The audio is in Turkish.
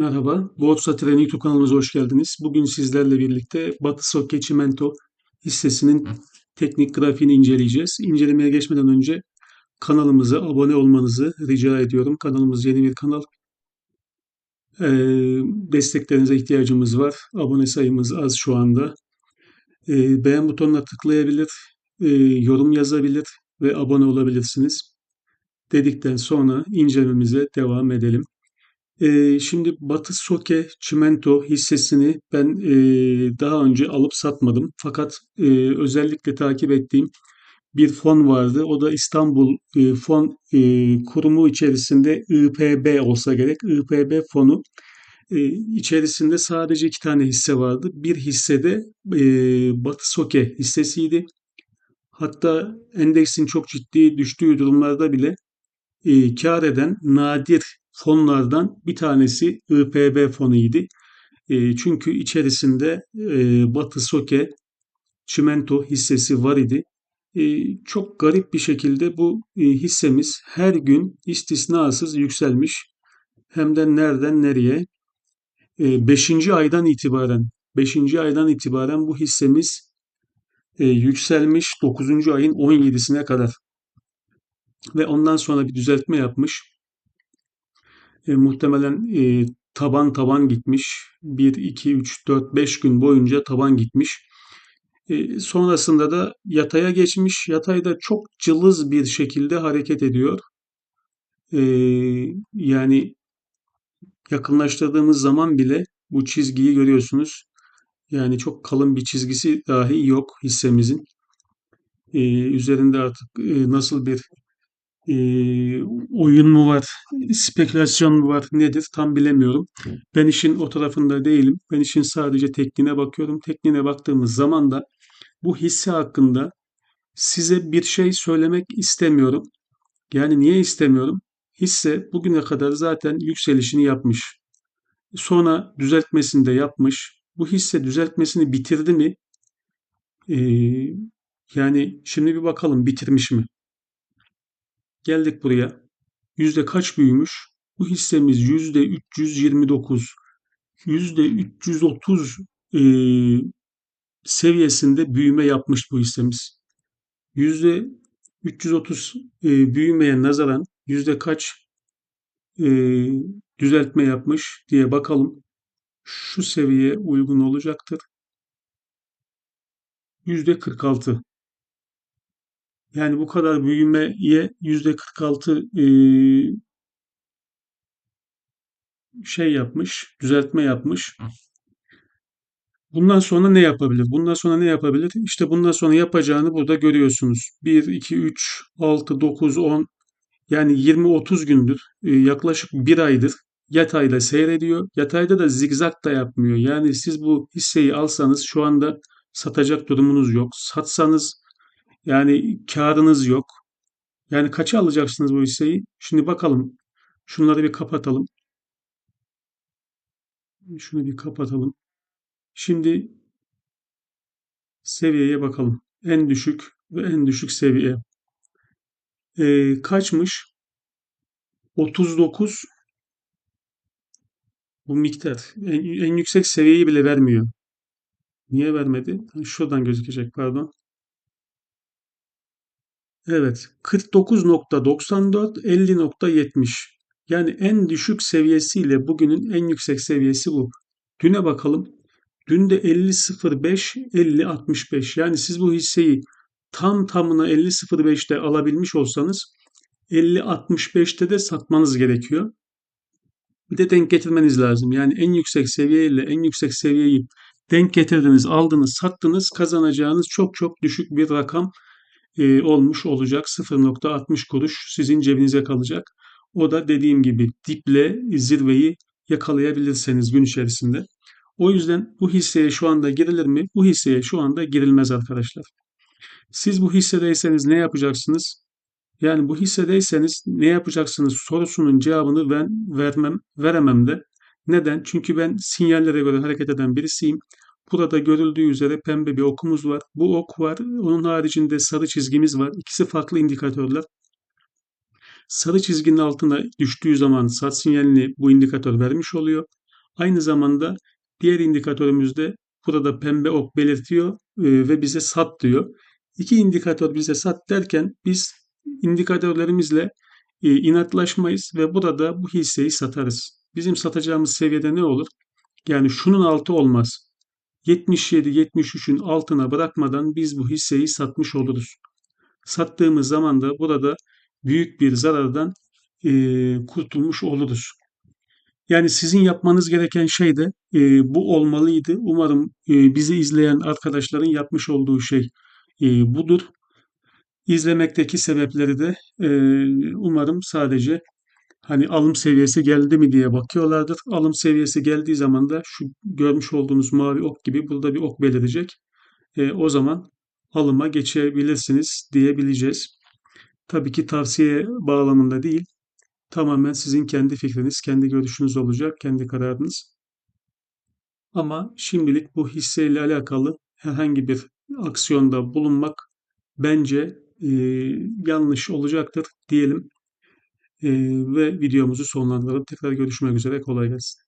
Merhaba, Borsa Tren YouTube kanalımıza hoş geldiniz. Bugün sizlerle birlikte Batı Soke Çimento hissesinin teknik grafiğini inceleyeceğiz. İncelemeye geçmeden önce kanalımıza abone olmanızı rica ediyorum. Kanalımız yeni bir kanal. Ee, desteklerinize ihtiyacımız var. Abone sayımız az şu anda. Ee, beğen butonuna tıklayabilir, e, yorum yazabilir ve abone olabilirsiniz. Dedikten sonra incelememize devam edelim. Ee, şimdi Batı Soke Çimento hissesini ben e, daha önce alıp satmadım. Fakat e, özellikle takip ettiğim bir fon vardı. O da İstanbul e, Fon e, Kurumu içerisinde IPB olsa gerek. IPB fonu e, içerisinde sadece iki tane hisse vardı. Bir hissede e, Batı Soke hissesiydi. Hatta endeksin çok ciddi düştüğü durumlarda bile e, kar eden nadir fonlardan bir tanesi IPB fonuydu. E, çünkü içerisinde e, Batı Soke çimento hissesi var idi. E, çok garip bir şekilde bu e, hissemiz her gün istisnasız yükselmiş. Hem de nereden nereye? 5. E, aydan itibaren 5. aydan itibaren bu hissemiz e, yükselmiş 9. ayın 17'sine kadar ve ondan sonra bir düzeltme yapmış. E, muhtemelen e, taban taban gitmiş. 1, 2, 3, 4, 5 gün boyunca taban gitmiş. E, sonrasında da yataya geçmiş. Yatayda çok cılız bir şekilde hareket ediyor. E, yani yakınlaştırdığımız zaman bile bu çizgiyi görüyorsunuz. Yani çok kalın bir çizgisi dahi yok hissemizin. Ee, üzerinde artık e, nasıl bir e, oyun mu var, spekülasyon mu var, nedir tam bilemiyorum. Ben işin o tarafında değilim. Ben işin sadece tekniğine bakıyorum. Tekniğine baktığımız zaman da bu hisse hakkında size bir şey söylemek istemiyorum. Yani niye istemiyorum? Hisse bugüne kadar zaten yükselişini yapmış. Sonra düzeltmesini de yapmış. Bu hisse düzeltmesini bitirdi mi? Ee, yani şimdi bir bakalım bitirmiş mi? Geldik buraya. Yüzde kaç büyümüş? Bu hissemiz yüzde 329, yüzde 330 e, seviyesinde büyüme yapmış bu hissemiz. Yüzde 330 e, büyümeye nazaran yüzde kaç e, düzeltme yapmış diye bakalım. Şu seviye uygun olacaktır. Yüzde 46. Yani bu kadar büyümeye yüzde 46 e, şey yapmış, düzeltme yapmış. Bundan sonra ne yapabilir? Bundan sonra ne yapabilir? İşte bundan sonra yapacağını burada görüyorsunuz. 1, 2, 3, 6, 9, 10 yani 20-30 gündür e, yaklaşık bir aydır yatayla seyrediyor. Yatayda da zigzag da yapmıyor. Yani siz bu hisseyi alsanız şu anda satacak durumunuz yok. Satsanız yani karınız yok. Yani kaça alacaksınız bu hisseyi? Şimdi bakalım. Şunları bir kapatalım. Şunu bir kapatalım. Şimdi seviyeye bakalım. En düşük ve en düşük seviye. Ee, kaçmış? 39 bu miktar. En, en yüksek seviyeyi bile vermiyor. Niye vermedi? Şuradan gözükecek pardon. Evet. 49.94, 50.70. Yani en düşük seviyesiyle bugünün en yüksek seviyesi bu. Düne bakalım. Dün de 50.05, 50.65. Yani siz bu hisseyi tam tamına 50.05'te alabilmiş olsanız 50.65'te de satmanız gerekiyor. Bir de denk getirmeniz lazım. Yani en yüksek seviyeyle en yüksek seviyeyi denk getirdiniz, aldınız, sattınız, kazanacağınız çok çok düşük bir rakam e, olmuş olacak. 0.60 kuruş sizin cebinize kalacak. O da dediğim gibi diple zirveyi yakalayabilirseniz gün içerisinde. O yüzden bu hisseye şu anda girilir mi? Bu hisseye şu anda girilmez arkadaşlar. Siz bu hissedeyseniz ne yapacaksınız? Yani bu hissedeyseniz ne yapacaksınız sorusunun cevabını ben vermem, veremem de. Neden? Çünkü ben sinyallere göre hareket eden birisiyim. Burada görüldüğü üzere pembe bir okumuz var. Bu ok var. Onun haricinde sarı çizgimiz var. İkisi farklı indikatörler. Sarı çizginin altına düştüğü zaman sat sinyalini bu indikatör vermiş oluyor. Aynı zamanda diğer indikatörümüzde burada pembe ok belirtiyor e, ve bize sat diyor. İki indikatör bize sat derken biz indikatörlerimizle e, inatlaşmayız ve burada bu hisseyi satarız. Bizim satacağımız seviyede ne olur? Yani şunun altı olmaz. 77-73'ün altına bırakmadan biz bu hisseyi satmış oluruz. Sattığımız zaman da burada büyük bir zarardan e, kurtulmuş oluruz. Yani sizin yapmanız gereken şey de e, bu olmalıydı. Umarım e, bizi izleyen arkadaşların yapmış olduğu şey e, budur. İzlemekteki sebepleri de e, umarım sadece hani alım seviyesi geldi mi diye bakıyorlardır. Alım seviyesi geldiği zaman da şu görmüş olduğunuz mavi ok gibi burada bir ok belirecek. E, o zaman alıma geçebilirsiniz diyebileceğiz. Tabii ki tavsiye bağlamında değil, tamamen sizin kendi fikriniz, kendi görüşünüz olacak, kendi kararınız. Ama şimdilik bu hisseyle alakalı herhangi bir aksiyonda bulunmak bence e, yanlış olacaktır diyelim. Ve videomuzu sonlandıralım. Tekrar görüşmek üzere. Kolay gelsin.